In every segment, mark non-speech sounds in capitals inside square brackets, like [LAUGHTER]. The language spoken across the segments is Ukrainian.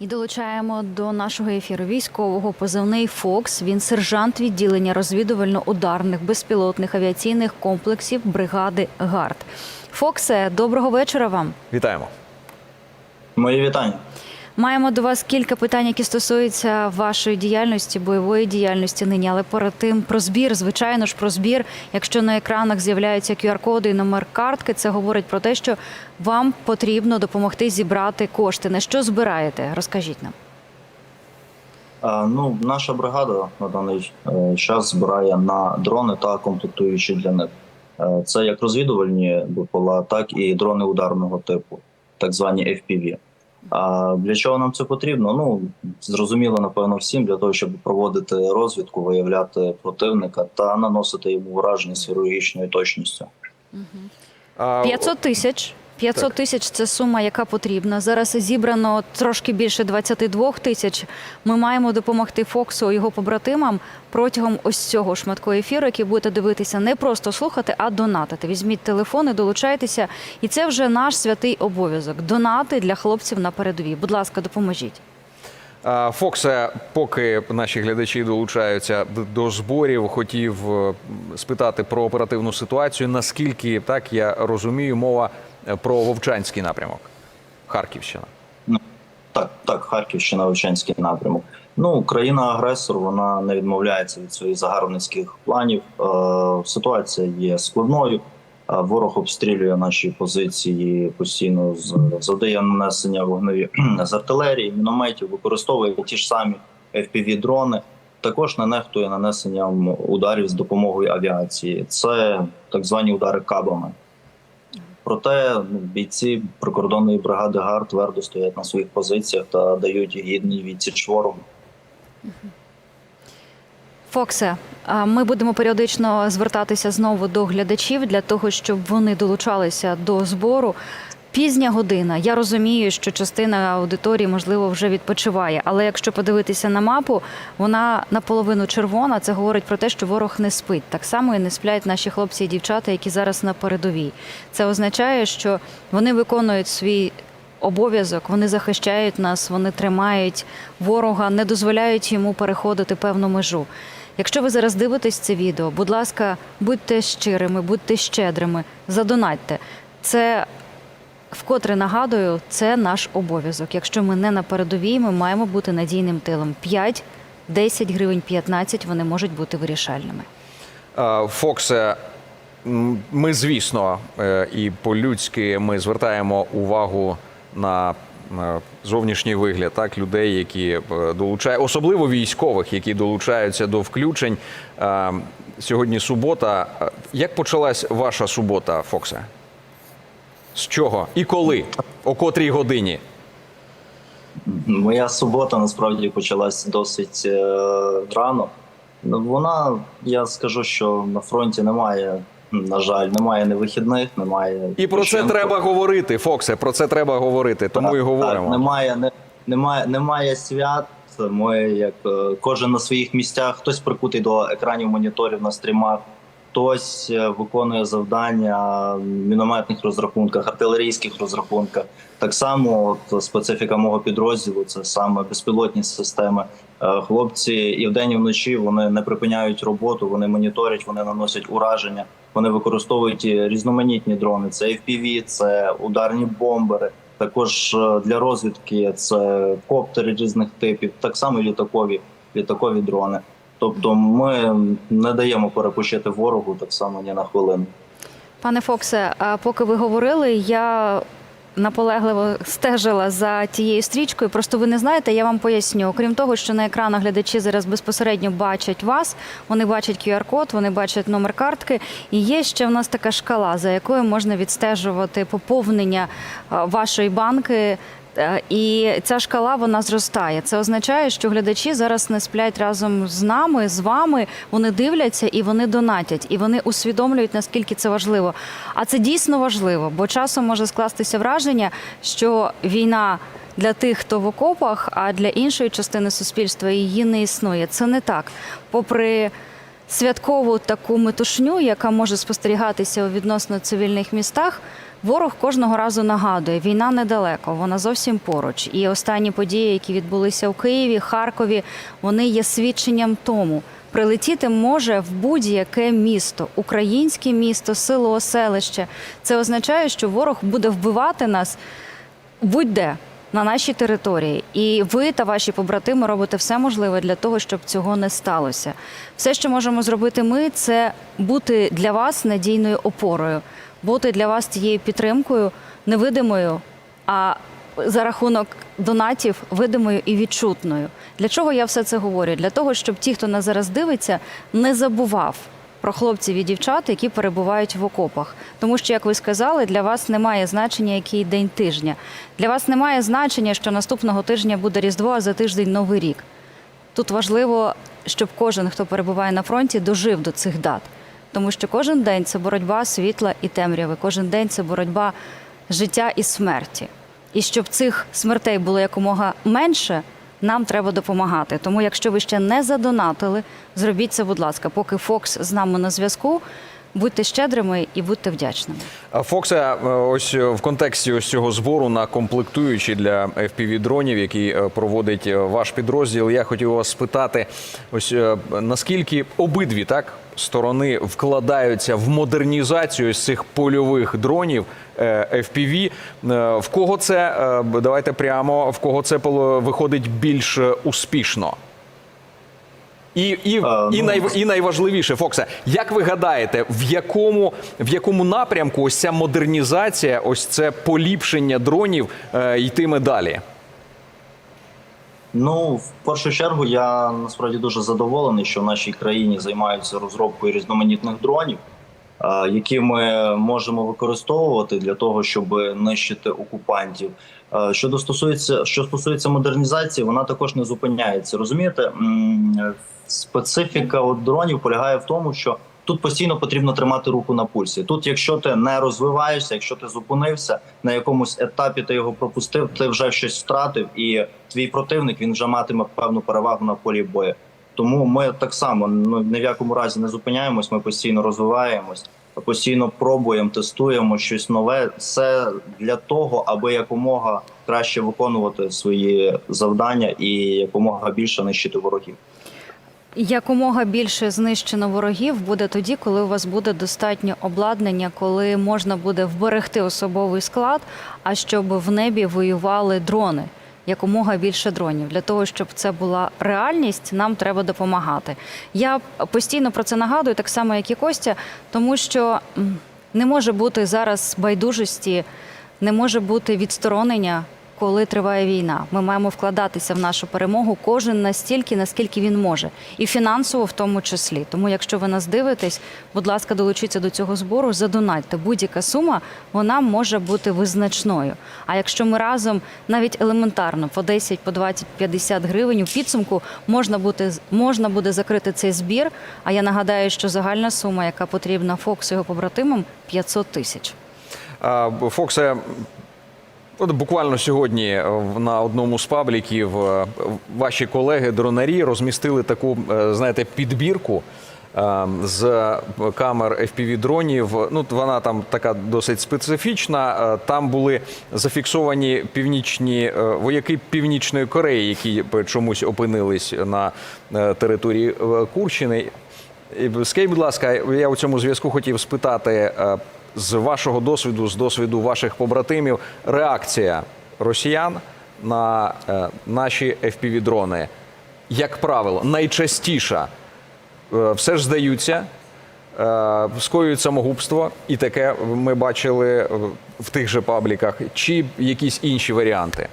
І долучаємо до нашого ефіру військового позивний Фокс. Він сержант відділення розвідувально-ударних безпілотних авіаційних комплексів бригади ГАРД. Фоксе, доброго вечора вам. Вітаємо. Мої вітання. Маємо до вас кілька питань, які стосуються вашої діяльності, бойової діяльності нині. Але перед тим про збір, звичайно ж, про збір. Якщо на екранах з'являються QR-коди і номер картки, це говорить про те, що вам потрібно допомогти зібрати кошти. На що збираєте? Розкажіть нам. Ну, наша бригада на даний е, час збирає на дрони та комплектуючі для них. Е, Це як розвідувальні БПЛА, так і дрони ударного типу, так звані FPV. А для чого нам це потрібно? Ну зрозуміло, напевно, всім для того, щоб проводити розвідку, виявляти противника та наносити йому враження з хірургічною точністю. А, 500 тисяч. 500 тисяч це сума, яка потрібна. Зараз зібрано трошки більше 22 тисяч. Ми маємо допомогти Фоксу і його побратимам протягом ось цього шматку ефіру, який будете дивитися, не просто слухати, а донатити. Візьміть телефони, долучайтеся, і це вже наш святий обов'язок. Донати для хлопців на передовій. Будь ласка, допоможіть. а, Фоксе, поки наші глядачі долучаються до зборів, хотів е, спитати про оперативну ситуацію. Наскільки так я розумію, мова про Вовчанський напрямок, Харківщина. Так, так, Харківщина, Вовчанський напрямок. Ну, країна-агресор вона не відмовляється від своїх загарбницьких планів. Е, ситуація є складною. Е, ворог обстрілює наші позиції постійно з завдає нанесення вогневі з артилерії, мінометів, використовує ті ж самі fpv дрони. Також не нехтує нанесенням ударів з допомогою авіації. Це так звані удари кабами. Проте ну, бійці прикордонної бригади ГАР твердо стоять на своїх позиціях та дають гідний відсіч ворогу. Фоксе, ми будемо періодично звертатися знову до глядачів для того, щоб вони долучалися до збору. Пізня година. Я розумію, що частина аудиторії можливо вже відпочиває, але якщо подивитися на мапу, вона наполовину червона. Це говорить про те, що ворог не спить. Так само і не сплять наші хлопці і дівчата, які зараз на передовій. Це означає, що вони виконують свій обов'язок, вони захищають нас, вони тримають ворога, не дозволяють йому переходити певну межу. Якщо ви зараз дивитесь це відео, будь ласка, будьте щирими, будьте щедрими, задонатьте. Це вкотре нагадую, це наш обов'язок. Якщо ми не на передовій, ми маємо бути надійним тилом. 5, 10 гривень, 15 вони можуть бути вирішальними. Фоксе, ми, звісно, е, і по-людськи ми звертаємо увагу на е, зовнішній вигляд так, людей, які долучають, особливо військових, які долучаються до включень. Сьогодні субота. Як почалась ваша субота, Фоксе? З чого і коли? О котрій годині? Моя субота насправді почалась досить е, рано. Ну, Вона, я скажу, що на фронті немає, на жаль, немає ні вихідних, немає. І про це треба говорити, Фоксе. Про це треба говорити. Тому Так, і говоримо. Так, немає, не, немає, немає свят. Ми як е, кожен на своїх місцях, хтось прикутий до екранів моніторів на стрімах, хтось е, виконує завдання в мінометних розрахунках, артилерійських розрахунках. Так само, от специфіка мого підрозділу це саме безпілотні системи. Е, Хлопці і вдень, і вночі вони не припиняють роботу, вони моніторять, вони наносять ураження, вони використовують різноманітні дрони. Це FPV, це ударні бомбери. Також е, для розвідки це коптери різних типів, так само літакові, літакові дрони. Тобто ми не даємо перепочити ворогу так само ні на хвилину. Пане Фоксе, а поки ви говорили, я наполегливо стежила за тією стрічкою. Просто ви не знаєте, я вам поясню. Окрім того, що на екранах глядачі зараз безпосередньо бачать вас, вони бачать QR-код, вони бачать номер картки. І є ще в нас така шкала, за якою можна відстежувати поповнення вашої банки. Е, І ця шкала вона зростає. Це означає, що глядачі зараз не сплять разом з нами, з вами. Вони дивляться і вони донатять, і вони усвідомлюють наскільки це важливо. А це дійсно важливо, бо часом може скластися враження, що війна. Для тих, хто в окопах, а для іншої частини суспільства її не існує. Це не так. Попри святкову таку метушню, яка може спостерігатися у відносно цивільних містах. Ворог кожного разу нагадує, війна недалеко, вона зовсім поруч. І останні події, які відбулися у Києві, Харкові, вони є свідченням тому. Прилетіти може в будь-яке місто, українське місто, село, селище. Це означає, що ворог буде вбивати нас будь-де на нашій території. І ви та ваші побратими робите все можливе для того, щоб цього не сталося. Все, що можемо зробити ми, це бути для вас надійною опорою, бути для вас тією підтримкою, невидимою, а за рахунок донатів видимою і відчутною. Для чого я все це говорю? Для того, щоб ті, хто нас зараз дивиться, не забував про хлопців і дівчат, які перебувають в окопах. Тому що, як ви сказали, для вас немає значення, який день тижня. Для вас немає значення, що наступного тижня буде Різдво, а за тиждень Новий рік. Тут важливо, щоб кожен, хто перебуває на фронті, дожив до цих дат. Тому що кожен день це боротьба світла і темряви, кожен день це боротьба життя і смерті. І щоб цих смертей було якомога менше, нам треба допомагати. Тому, якщо ви ще не задонатили, зробіть це, будь ласка, поки Фокс з нами на зв'язку. Будьте щедрими і будьте вдячними. А, Фоксе, е, ось е, в контексті ось цього збору на комплектуючі для fpv дронів, який е, проводить е, ваш підрозділ. Я хотів вас спитати, ось наскільки обидві так сторони вкладаються в модернізацію цих польових дронів е, FPV. Е, В кого це е, давайте прямо в кого це виходить більш успішно? І, і, А, і, ну, най, і найважливіше, Фоксе, як ви гадаєте, в якому, в якому напрямку ось ця модернізація, ось це поліпшення дронів е, йтиме далі? Ну, в першу чергу, я насправді дуже задоволений, що в нашій країні займаються розробкою різноманітних дронів, які ми можемо використовувати для того, щоб нищити окупантів. Щодо стосується, що стосується модернізації, вона також не зупиняється. Розумієте, специфіка от дронів полягає в тому, що тут постійно потрібно тримати руку на пульсі. Тут, якщо ти не розвиваєшся, якщо ти зупинився на якомусь етапі, ти його пропустив, ти вже щось втратив, і твій противник він вже матиме певну перевагу на полі бою. Тому ми так само ну, ні в якому разі не зупиняємось. Ми постійно розвиваємось, постійно пробуємо, тестуємо щось нове. Все для того, аби якомога краще виконувати свої завдання і якомога більше нищити ворогів. Якомога більше знищено ворогів буде тоді, коли у вас буде достатньо обладнання, коли можна буде вберегти особовий склад, а щоб в небі воювали дрони. Якомога більше дронів для того, щоб це була реальність, нам треба допомагати. Я постійно про це нагадую, так само як і Костя, тому що не може бути зараз байдужості, не може бути відсторонення коли триває війна. Ми маємо вкладатися в нашу перемогу кожен настільки, наскільки він може, і фінансово в тому числі. Тому, якщо ви нас дивитесь, будь ласка, долучіться до цього збору, задонатьте. Будь-яка сума вона може бути визначною. А якщо ми разом навіть елементарно по 10, по 20, 50 гривень у підсумку можна бути можна буде закрити цей збір. А я нагадаю, що загальна сума, яка потрібна Фоксу його побратимам, 500 тисяч. А, Фоксе, от буквально сьогодні е, на одному з пабліків е, ваші колеги-дронарі розмістили таку, е, знаєте, підбірку. З камер FPV-дронів, ну вона там така досить специфічна. Там були зафіксовані північні вояки Північної Кореї, які чомусь опинились на території Курщини. Скажіть, будь ласка, я у цьому зв'язку хотів спитати з вашого досвіду, з досвіду ваших побратимів, реакція росіян на е, наші FPV-дрони, як правило, найчастіша. Е, все ж здаються, е, скоюють самогубство, і таке ми бачили в тих же пабліках, чи якісь інші варіанти.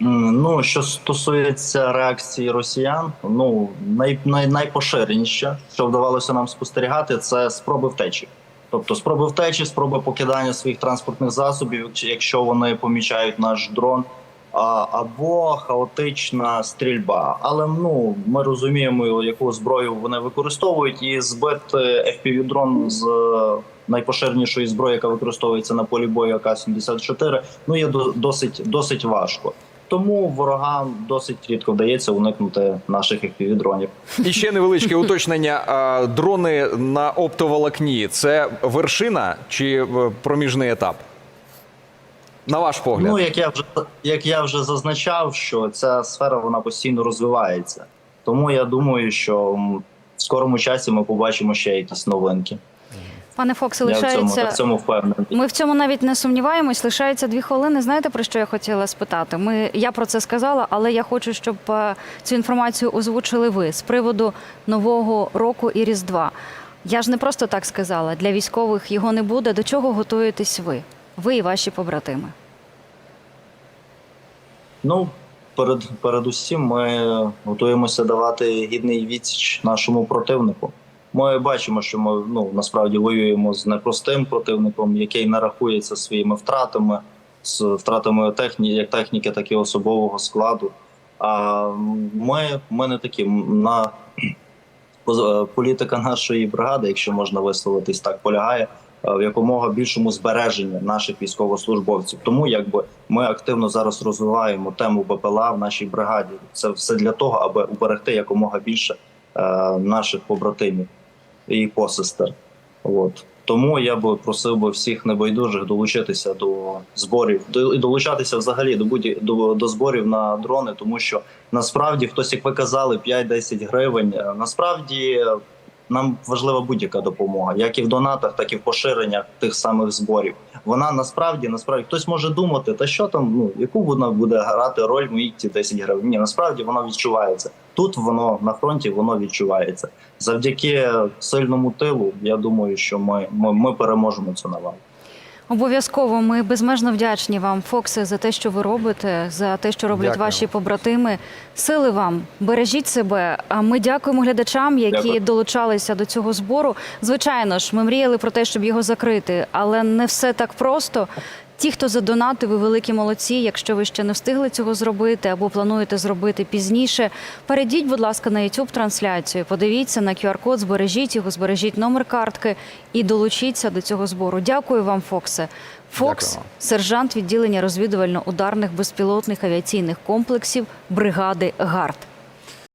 Ну, що стосується реакції росіян, ну най, най, найпоширеніше, що вдавалося нам спостерігати, це спроби втечі. Тобто спроби втечі, спроби покидання своїх транспортних засобів, якщо- вони помічають наш дрон, або хаотична стрільба. Але ну ми розуміємо, яку зброю вони використовують, і збити FPV-дрон з е, найпоширенішої зброї, яка використовується на полі бою АК-74, ну є до- досить досить важко. Тому ворогам досить рідко вдається уникнути наших FPV-дронів. І ще невеличке [LAUGHS] уточнення. Дрони на оптоволокні це вершина чи е, проміжний етап? На ваш погляд. Ну, як я вже як я вже зазначав, що ця сфера вона постійно розвивається. Тому я думаю, що в скорому часі ми побачимо ще якісь новинки. Пане Фоксе, Я в цьому, лишається. в цьому. Ми в цьому навіть не сумніваємось. Лишається дві хвилини. Знаєте про що я хотіла спитати? Ми я про це сказала, але я хочу, щоб е, цю інформацію озвучили ви з приводу нового року і різдва. Я ж не просто так сказала. Для військових його не буде. До чого готуєтесь ви? Ви і ваші побратими? Ну, перед передусім, ми готуємося давати гідний відсіч нашому противнику. Ми бачимо, що ми ну насправді воюємо з непростим противником, який не рахується своїми втратами, з втратами техні, як техніки, так і особового складу. А ми, ми не такі на поз- політика нашої бригади, якщо можна висловитись так, полягає е, в якомога більшому збереженні наших військовослужбовців. Тому якби ми активно зараз розвиваємо тему БПЛА в нашій бригаді. Це все для того, аби уберегти якомога більше е, наших побратимів і посестер. От тому я би просив би всіх небайдужих долучитися до зборів, і долучатися взагалі до будь до, до зборів на дрони, тому що насправді хтось, як ви казали, 5-10 гривень. е, Насправді нам важлива будь-яка допомога, як і в донатах, так і в поширеннях тих самих зборів. Вона насправді насправді хтось може думати, та що там, ну яку вона буде грати роль мої ці 10 гривень. Ні, насправді воно відчувається. Тут воно на фронті воно відчувається. Завдяки сильному тилу. Я думаю, що ми, ми, ми переможемо цю навалу. Обов'язково ми безмежно вдячні вам, Фоксе, за те, що ви робите, за те, що роблять Дякую. ваші побратими. Сили вам, бережіть себе. А ми дякуємо глядачам, які Дякую. долучалися до цього збору. Звичайно ж, ми мріяли про те, щоб його закрити, але не все так просто. Ті, хто задонатив, ви великі молодці. Якщо ви ще не встигли цього зробити або плануєте зробити пізніше, перейдіть, будь ласка, на youtube трансляцію. Подивіться на QR-код, збережіть його, збережіть номер картки і долучіться до цього збору. Дякую вам, Фоксе. Фокс, Дякую. сержант відділення розвідувально-ударних безпілотних авіаційних комплексів бригади ГАРД.